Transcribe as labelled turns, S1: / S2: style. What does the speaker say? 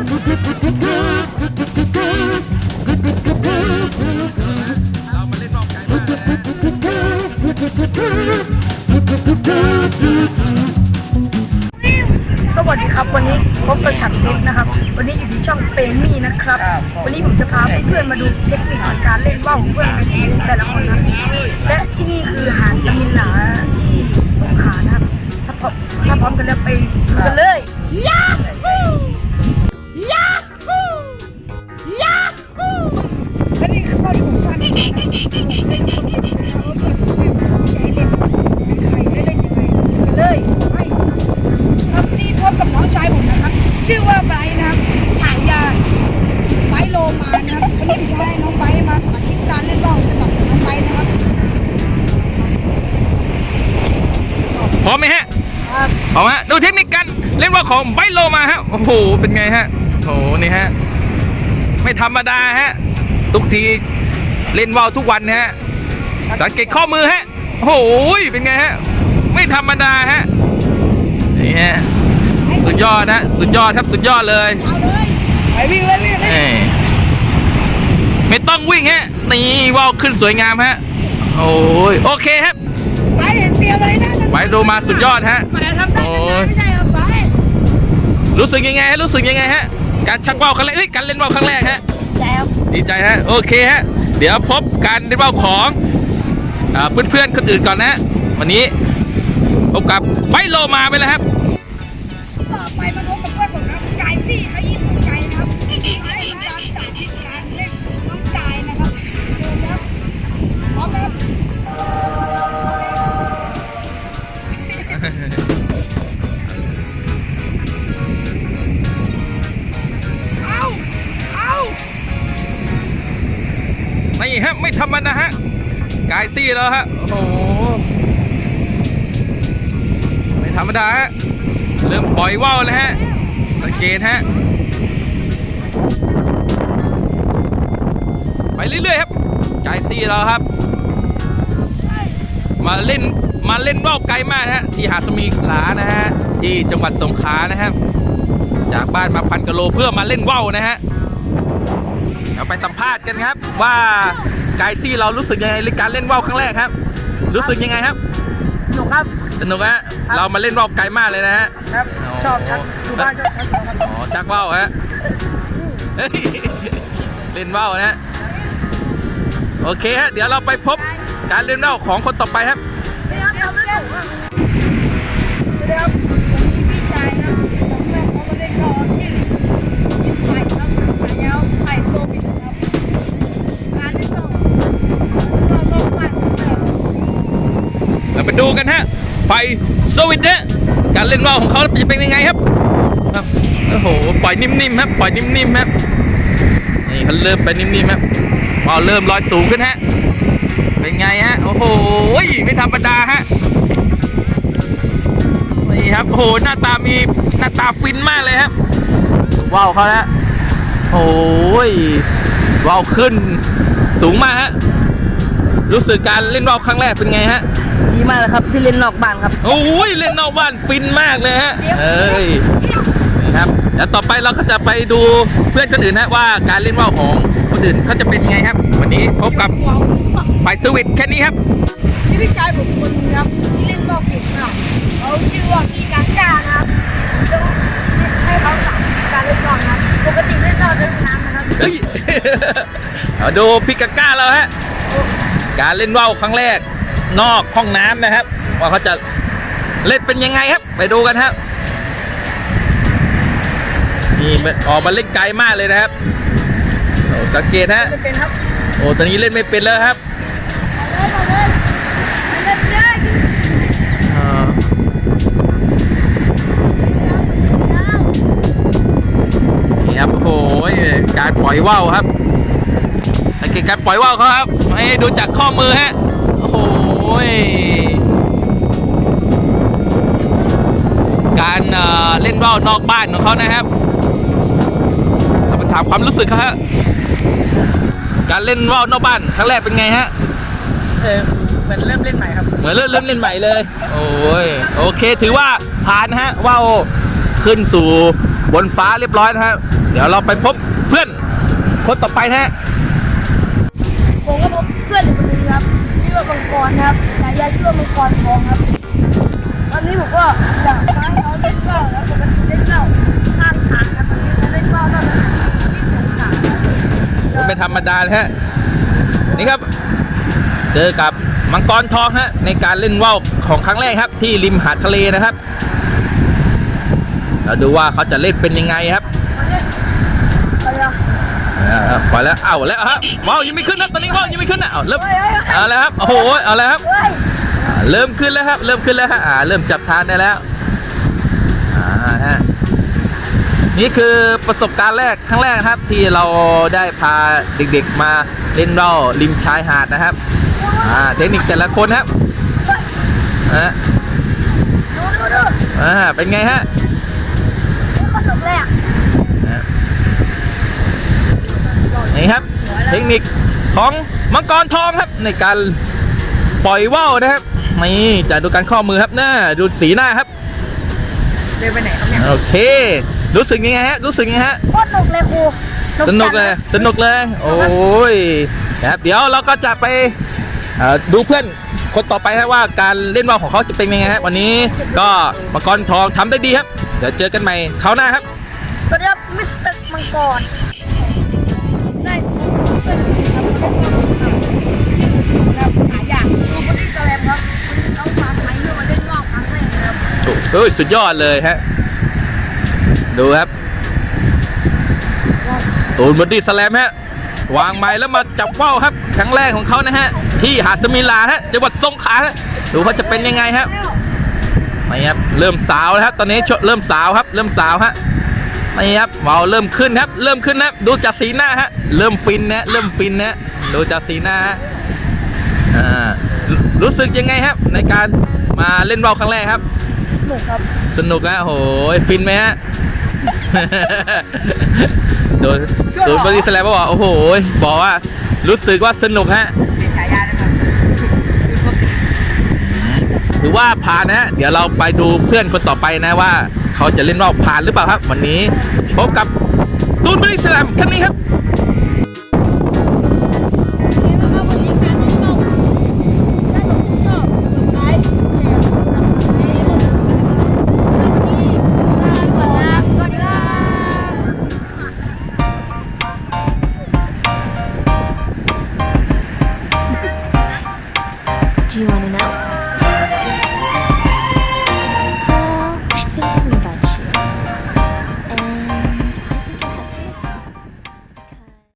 S1: สวัสดีครับวันนี้พบกับฉันนิดนะครับ วันนี้อยู่ที่ช่องเปมี่นะครับ วันนี้ผมจะพาเพื่อนๆมาดูเทคนิคการเล่นว่าวของเพื่อนแต่ละคนนะและที่นี่คือหาดสมิลาที่สงขลานะครับ ถ้าพร้อมถ้าพร้อมกันแล้วไปดูกันเลยยา ชื่อว่าไบรท์นะครับฉายาไบรท์โลมานะครับวันนี้ผมจะให้น้องไบรท์มาสาธิตการเล่นว่าวฉบับของน้องไบรท์นะครับ
S2: พร้อมไหมฮะ
S1: ครับ
S2: พร้อมฮะดูเทคนิคการเล่นว่าวของไบโลมาฮะโอ้โหเป็นไงฮะโอ้โหนี่ฮะไม่ธรรมดาฮะทุกทีเล่นว่าวทุกวันฮะสังเกตข้อมือฮะโอ้โหเป็นไงฮะไม่ธรรมดาฮะนี่ฮะ ยอดนะสุดยอดครับสุดยอดเลย
S1: เอาเลยไปวิ่งเลยวิ่งเลย
S2: เอ้ยไม่ต้องวิ่งฮะนี่ว่าวขึ้นสวยงามฮะโอ้ยโอเคครับ
S1: ไปเห็นเตรียมอะไรนะ
S2: ไบโลมาสุดยอดฮะ
S1: ไปทำได้
S2: โอ้ย
S1: ไม่ใช่เหรอไป
S2: รู้สึกยังไงฮะรู้สึกยังไงฮะการชักว่าวครั้งแรกเอ้ยการเล่นว่าวครั้งแรกฮะ
S1: แล้ว
S2: ดีใจฮะโอเคฮะเดี๋ยวพบการเล่นว่าวของอ่าเพื่อนๆคนอื่นก่อนนะ วันนี้พบกับไบโลมาไปแล้วครับ ฮะ ไม่ธรรมดาฮะกายซี่แล้วฮะ โอ้โห ไม่ธรรมดาฮะ เริ่มปล่อยว่าวแล้วฮะสังเกตฮะ ไปเรื่อยๆครับกายซี่แล้วครับ มาเล่นมาเล่นว่าวไกลมากนะฮะ ที่หาดสมีหลานะฮะ ที่จังหวัดสงขลานะครับ จากบ้านมาพันกิโลเพื่อมาเล่นว่าวนะฮะ เดี๋ยวไปสัมภาษณ์กันครับ ว่าไกด์ซี่เรารู้สึกยังไงในการเล่นว่าวครั้งแรกครับ รู้สึกยังไงครับ
S1: หนูครับ
S2: สนุกฮะเรามาเล่นว่าวไกลมากเลยนะฮะ
S1: ครับ
S2: อ๋อ
S1: ชอบชักอยู่บ้านชอบชักอยู่บ้าน
S2: อ๋อชักว่าวฮะเฮ้ยเล่นว่าวนะฮะโอเคฮะเดี๋ยวเราไปพบการเล่นว่าวของคนต่อไปครับ
S1: นี่
S2: ไฟสวิตฮะการเล่นว่าวของเขาจะเป็นยังไงครับครับโอ้โหปล่อยนิ่มๆครับปล่อยนิ่มๆครับนี่เขาเริ่มไปนิ่มๆครับพอเริ่มลอยสูงขึ้นฮะเป็นไงฮะโอ้โหไม่ธรรมดาฮะนี่ครับโอ้โหหน้าตามีหน้าตาฟินมากเลยครับว้าวเขาฮะโอ้ยว้าวขึ้นสูงมากฮะรู้สึกการเล่นว่าวครั้งแรกเป็นไงฮะ
S1: ดีมากเลยครับที่เล่นนอกบ้านครับ
S2: โอ้ยเล่นนอกบ้านฟินมากเลยฮะเอ้ยนี่ครับแล้วต่อไปเราก็จะไปดูเพื่อนคนอื่นฮะว่าการเล่นว่าวของคนอื่นเขาจะเป็นยังไงครับ วันนี้พบกับไปสวิตแค่นี้ครับ
S1: นี่พี่ชายผมคนนึงครับที่เล่นบอลเก่งมากเขาชื่อว่าพี่กังกานะครับต้องให้เขาสอนการเล่นบอลนะครับปกติเล่นบอลเล่นน้ำนะครับ
S2: เฮ้ยเอาดูพิกาก้าเราฮะการเล่นว่าวครั้งแรก นอกห้องน้ำนะครับ ว่าเขาจะเล่นเป็นยังไงครับ ไปดูกันครับนี่ออกมาเล่นไกลมากเลยนะครับโอ้สังเกตฮะ
S1: ไม่เป็นครับ
S2: โอ้ตอนนี้เล่นไม่เป็นแล้วครับ
S1: เล่นมาเลยเล่นเลย
S2: อ่านี่ครับโอ้โหการปล่อยว่าวครับสังเกตการปล่อยว่าวเขาครับให้ดูจากข้อมือฮะโอ้โห การเอ่อเล่นว่าวนอกบ้านของเขานะครับเราไปถามความรู้สึกเขาฮะ การเล่นว่าวนอกบ้านครั้งแรกเป็นไงฮะ
S1: เออเหมือนเริ่มเล่นใหม่ครับ
S2: เหมือนเริ่มเริ่มเล่นใหม่เลย โอ้ย โอเค ถือว่าผ่านฮะว่าวขึ้นสู่บนฟ้าเรียบร้อยนะฮะ เดี๋ยวเราไปพบเพื่อนคนต่อไปนะฮะ
S1: ผมก็พบเพื่อนอีกคนหนึงครับ ชื่อว่ามังกรครับฉายาชื่อว่ามังกรทองครับ ตอนนี้ผมก็จะพาเขาเล่นว่าวแล้วปกติเล่นว่าวข้างทางครับตอนนี้จะเล่นว่าวหน้าสถานที่ที่สงขาครับ
S2: ไม่ธรรมดาเลยฮะนี่ครับ เจอกับมังกรทองฮะในการเล่นว่าวของครั้งแรกครับที่ริมหาดทะเลนะครับ เราดูว่าเขาจะเล่นเป็นยังไงครับ
S1: มาเนี่ยไปเลย
S2: อ่าไปแล้วเอาแล้วฮะว้าวยังไม่ขึ้นนะตอนนี้ว้าวยังไม่ขึ้นนะเอาเริ่ม
S1: เฮ้ยเฮ้ยเฮ้ย
S2: เอาแล้วครับโอ้โหเอาแล้วครับ
S1: เฮ้ย
S2: อ่าเริ่มขึ้นแล้วครับ เริ่มขึ้นแล้วฮะอ่าเริ่มจับทานได้แล้วอ่าฮะนี่คือประสบการณ์แรกครั้งแรกนะครับ ที่เราได้พาเด็กๆมาเล่นว่าวริมชายหาดนะครับอ่าเทคนิคแต่ละคนครับอ่า
S1: ดูดูดู
S2: อ่าเป็นไงฮะ
S1: ข้อจบแรก
S2: อ่า นี่ครับ เทคนิคของมังกรทองครับ ในการปล่อยว่าวนะครับนี่จะดูการข้อมือครับหน้าดูสีหน้าครับ
S1: เดินไปไหนครับเนี่ย
S2: โอเค รู้สึกยังไงฮะรู้สึกยังไงฮะ
S1: โคตรหนุกเลยครู
S2: สนุกเลยสนุกเลย โอ้ยนะครับเดี๋ยวเราก็จะไปเอ่อดูเพื่อนคนต่อไปครับว่าการเล่นว่าวของเขาจะเป็นยังไงฮะวันนี้ก็มังกรทองทำได้ดีครับ เดี๋ยวเจอกันใหม่คราวหน้าครับ
S1: สวัสดีครับมิสเตอร์มังกร เฮ้
S2: ยสุดยอดเลยฮะ ดูครับตูนบอดี้สแลมฮะ วางไม้แล้วมาจับว่าครับ ครั้งแรกของเขานะฮะ ที่หาดสมิลาฮะจังหวัดสงขลาฮะดูเขาจะเป็นยังไงฮะไม่ครับเริ่มสาวแล้วครับตอนนี้ชเริ่มสาวครับ เริ่มสาวฮะไม่ครับเบาเริ่มขึ้นครับ เริ่มขึ้นนะดูจากสีหน้าฮะเริ่มฟินนะเริ่มฟินนะดูจากสีหน้าฮะรู้สึกยังไงครับ ในการมาเล่นว่าครั้งแรกครับ
S1: หนุกครับ
S2: สนุกนะโหยฟินไหมฮะ โดนโดนบริสแลมบอกว่าโอ้โหบอกว่ารู้สึกว่าสนุกฮะ
S1: มีฉายาด้วยครับ
S2: ถือว่าผ่านนะฮะ เดี๋ยวเราไปดูเพื่อนคนต่อไปนะว่า เขาจะเล่นว่าวผ่านหรือเปล่าครับ วันนี้พบกับตูนบริสแลมคันนี้ครับ